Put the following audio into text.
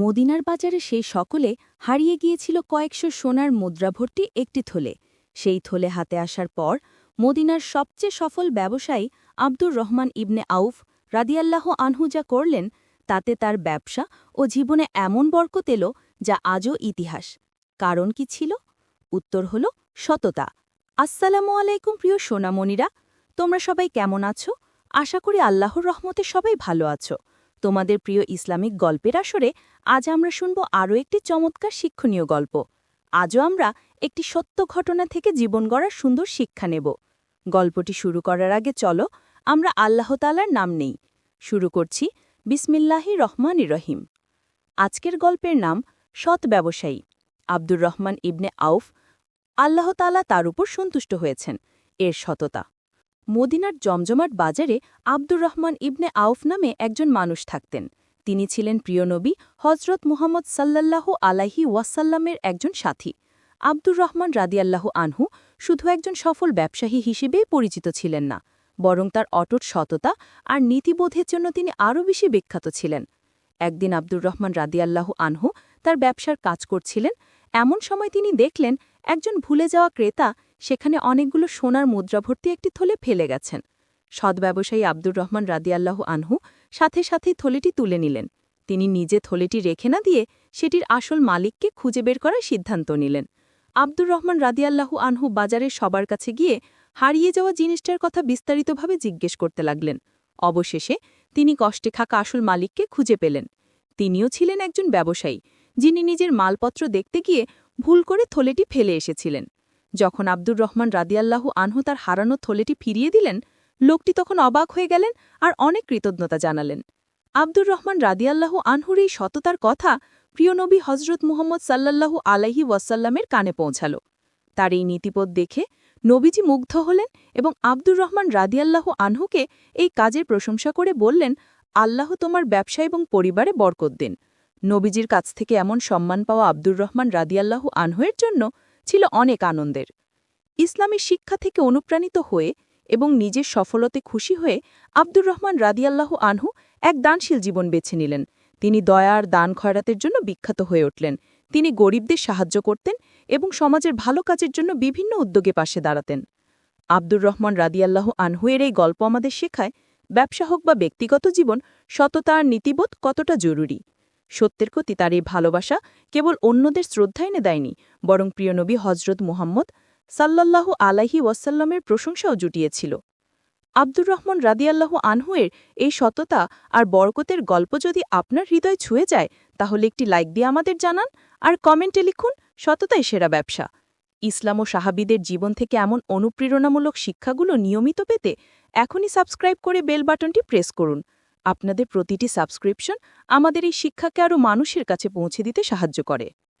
মদিনার বাজারে সেই সকলে হারিয়ে গিয়েছিল কয়েকশো সোনার মুদ্রাভর্তি একটি থলে। সেই থলে হাতে আসার পর মদিনার সবচেয়ে সফল ব্যবসায়ী আব্দুর রহমান ইবনে আউফ রাদিয়াল্লাহ আনহু যা করলেন, তাতে তার ব্যবসা ও জীবনে এমন বরকত এলো যা আজও ইতিহাস। কারণ কি ছিল? উত্তর হল সততা। আসসালামু আলাইকুম প্রিয় সোনামণিরা, তোমরা সবাই কেমন আছো? আশা করি আল্লাহর রহমতে সবাই ভালো আছো। তোমাদের প্রিয় ইসলামিক গল্পের আসরে আজ আমরা শুনব আরও একটি চমৎকার শিক্ষণীয় গল্প। আজও আমরা একটি সত্য ঘটনা থেকে জীবন গড়ার সুন্দর শিক্ষা নেব। গল্পটি শুরু করার আগে চলো, আমরা আল্লাহ আল্লাহতালার নাম নেই। শুরু করছি বিসমিল্লাহি রহমান রহিম। আজকের গল্পের নাম, সৎ ব্যবসায়ী। আব্দুর রহমান ইবনে আউফ আল্লাহতালা তার উপর সন্তুষ্ট হয়েছেন। এর সততা। মদিনার জমজমাট বাজারে আব্দুর রহমান ইবনে আউফ নামে একজন মানুষ থাকতেন। তিনি ছিলেন প্রিয় নবী হজরত মুহাম্মদ সাল্লাল্লাহু আলাইহি ওয়াসাল্লামের একজন সাথী। আব্দুর রহমান রাদিয়াল্লাহু আনহু শুধু একজন সফল ব্যবসায়ী হিসেবেই পরিচিত ছিলেন না, বরং তার অটট সততা আর নীতিবোধের জন্য তিনি আরও বেশি বিখ্যাত ছিলেন। একদিন আব্দুর রহমান রাদিয়াল্লাহু আনহু তার ব্যবসার কাজ করছিলেন। এমন সময় তিনি দেখলেন একজন ভুলে যাওয়া ক্রেতা সেখানে অনেকগুলো সোনার মুদ্রাভর্তি একটি থলে ফেলে গেছেন। সদ্ব্যবসায়ী আব্দুর রহমান রাদিয়াল্লাহু আনহু সাথে সাথেই থলেটি তুলে নিলেন। তিনি নিজে থলেটি রেখে না দিয়ে সেটির আসল মালিককে খুঁজে বের করার সিদ্ধান্ত নিলেন। আব্দুর রহমান রাদিয়াল্লাহু আনহু বাজারের সবার কাছে গিয়ে হারিয়ে যাওয়া জিনিসটার কথা বিস্তারিতভাবে জিজ্ঞেস করতে লাগলেন। অবশেষে তিনি কষ্টে থাকা আসল মালিককে খুঁজে পেলেন। তিনিও ছিলেন একজন ব্যবসায়ী, যিনি নিজের মালপত্র দেখতে গিয়ে ভুল করে থলেটি ফেলে এসেছিলেন। যখন আব্দুর রহমান রাদিয়াল্লাহু আনহু তার হারানো থলেটি ফিরিয়ে দিলেন, লোকটি তখন অবাক হয়ে গেলেন আর অনেক কৃতজ্ঞতা জানালেন। আব্দুর রহমান রাদিয়াল্লাহু আনহুর এই সততার কথা প্রিয়নবী হজরত মুহম্মদ সাল্লাল্লাহু আলাইহি ওয়াসাল্লামের কানে পৌঁছাল। তার এই নীতিপদ দেখে নবীজি মুগ্ধ হলেন এবং আব্দুর রহমান রাদিয়াল্লাহু আনহুকে এই কাজের প্রশংসা করে বললেন, আল্লাহ তোমার ব্যবসা এবং পরিবারে বরকত দিন। নবীজির কাছ থেকে এমন সম্মান পাওয়া আব্দুর রহমান রাদিয়াল্লাহু আনহুয়ের জন্য ছিল অনেক আনন্দের। ইসলামী শিক্ষা থেকে অনুপ্রাণিত হয়ে এবং নিজের সফলতে খুশি হয়ে আব্দুর রহমান রাদিয়াল্লাহ আনহু এক দানশীল জীবন বেছে নিলেন। তিনি দয়ার দান খয়রাতের জন্য বিখ্যাত হয়ে উঠলেন। তিনি গরিবদের সাহায্য করতেন এবং সমাজের ভালো কাজের জন্য বিভিন্ন উদ্যোগে পাশে দাঁড়াতেন। আব্দুর রহমান রাদিয়াল্লাহ আনহুয়ের এই গল্প আমাদের শেখায়, ব্যবসা হোক বা ব্যক্তিগত জীবন, সততা আর নীতিবোধ কতটা জরুরি। সত্যের প্রতি তার এই ভালোবাসা কেবল অন্যদের শ্রদ্ধা এনে দেয়নি, বরং প্রিয়নবী হজরত মুহাম্মদ সাল্লাল্লাহু আলাহি ওয়াসাল্লামের প্রশংসাও জুটিয়েছিল। আব্দুর রহমান রাদিয়াল্লাহু আনহুয়ের এই সততা আর বরকতের গল্প যদি আপনার হৃদয় ছুঁয়ে যায়, তাহলে একটি লাইক দিয়ে আমাদের জানান আর কমেন্টে লিখুন সততাই সেরা ব্যবসা। ইসলাম ও সাহাবিদের জীবন থেকে এমন অনুপ্রেরণামূলক শিক্ষাগুলো নিয়মিত পেতে এখনই সাবস্ক্রাইব করে বেল বাটনটি প্রেস করুন। আপনাদের প্রতিটি সাবস্ক্রিপশন আমাদের এই শিক্ষাকে আরও মানুষের কাছে পৌঁছে দিতে সাহায্য করে।